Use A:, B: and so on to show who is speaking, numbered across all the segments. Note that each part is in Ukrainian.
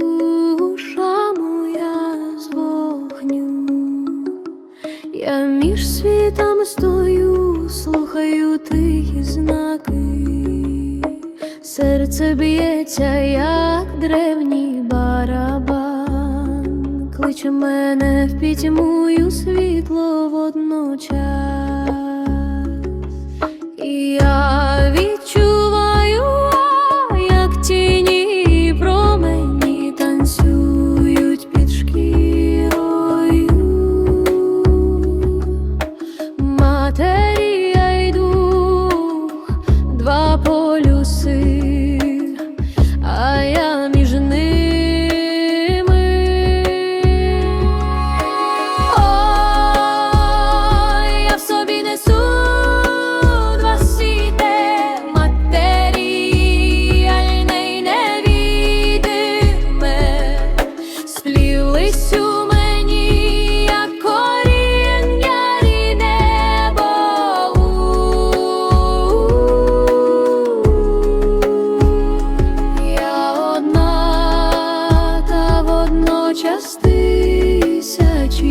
A: душа моя з вогню, я між світом стою, слухаю тихі знаки, серце б'ється, як древній барабан, кличе мене в пітьмую світло водночас. І я водночас тисячі,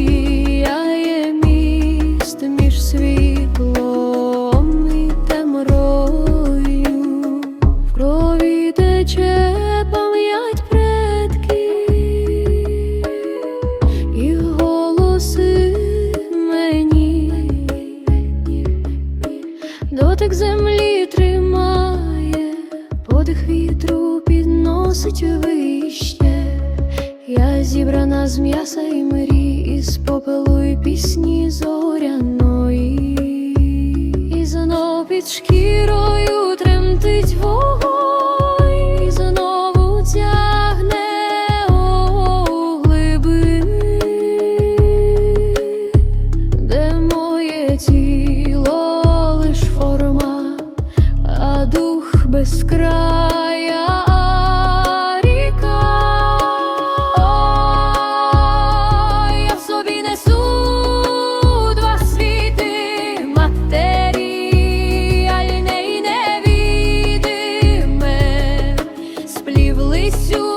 A: міст між світлом в крові тече пам'ять предків і голоси мені, дотик землі тримає, подих вітру підносить вище. Я зібрана з м'яса і мрій, із попелу і пісні зоряної, і знов під шкірою тремтить вогонь, і знову тягне у де моє тіло лиш форма, а дух безкрая difícil.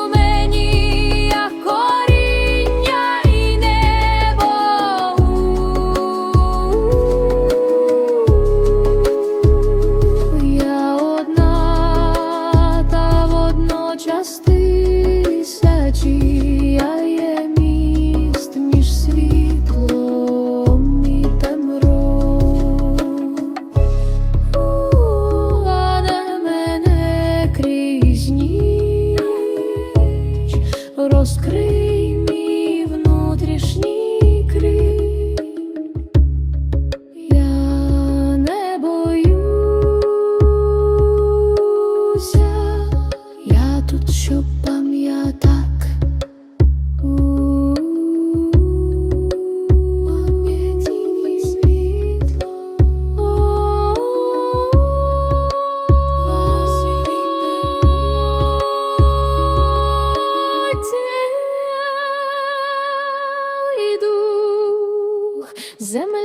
A: ዘመን